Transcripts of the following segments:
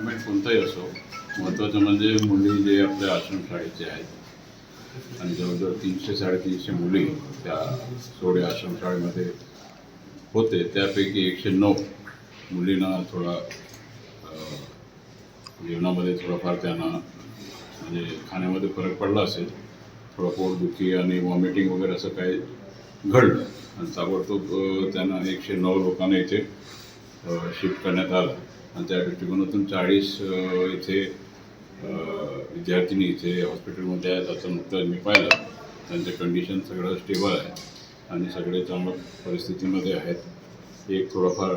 Department कोणतंही असो महत्त्वाचं म्हणजे मुली जे आपल्या आश्रमशाळेचे आहेत आणि जवळजवळ तीनशे साडेतीनशे मुली त्या सोडे आश्रमशाळेमध्ये होते. त्यापैकी एकशे नऊ मुलींना थोडा जीवनामध्ये जेवणामध्ये थोडाफार त्यांना म्हणजे खाण्यामध्ये फरक पडला असेल. थोडं पोटदुखी आणि वॉमिटिंग वगैरे असं काही घडलं. आणि ताबडतोब त्यांना एकशे नऊ लोकांना इथे शिफ्ट करण्यात आलं. आणि त्या दृष्टिकोनातून चाळीस इथे विद्यार्थिनी इथे हॉस्पिटलमध्ये आहेत. असं नुकतंच मी पाहिलं. त्यांचं कंडिशन सगळं स्टेबल आहे आणि सगळे चांगल्या परिस्थितीमध्ये आहेत. एक थोडंफार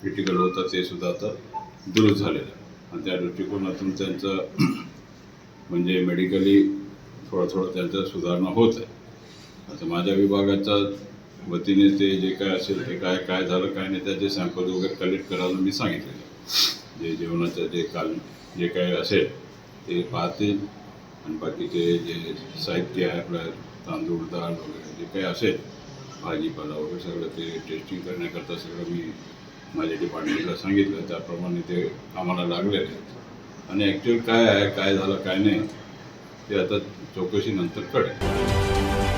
क्रिटिकल होतं ते सुद्धा आता दुरुस्त झालेलं. आहे आणि त्या दृष्टिकोनातून त्यांचं म्हणजे मेडिकली थोडं थोडं त्यांचं सुधारणा होत आहे. आता माझ्या विभागाचा वतीने ते जे काय असेल ते काय काय झालं काय नाही त्याचे सॅम्पल वगैरे कलेक्ट करायला मी सांगितलेलं जे जेवणाचं जे काल जे काय असेल ते पाहतील. आणि बाकीचे जे साहित्य आहे आपलं तांदूळ डाळ वगैरे जे काही असेल भाजीपाला वगैरे सगळं ते टेस्टिंग करण्याकरता सगळं मी माझ्या डिपार्टमेंटला सांगितलं. त्याप्रमाणे ते कामाला लागलेले आहेत. आणि ॲक्च्युअल काय आहे काय झालं काय नाही ते आता चौकशीनंतर कळेल.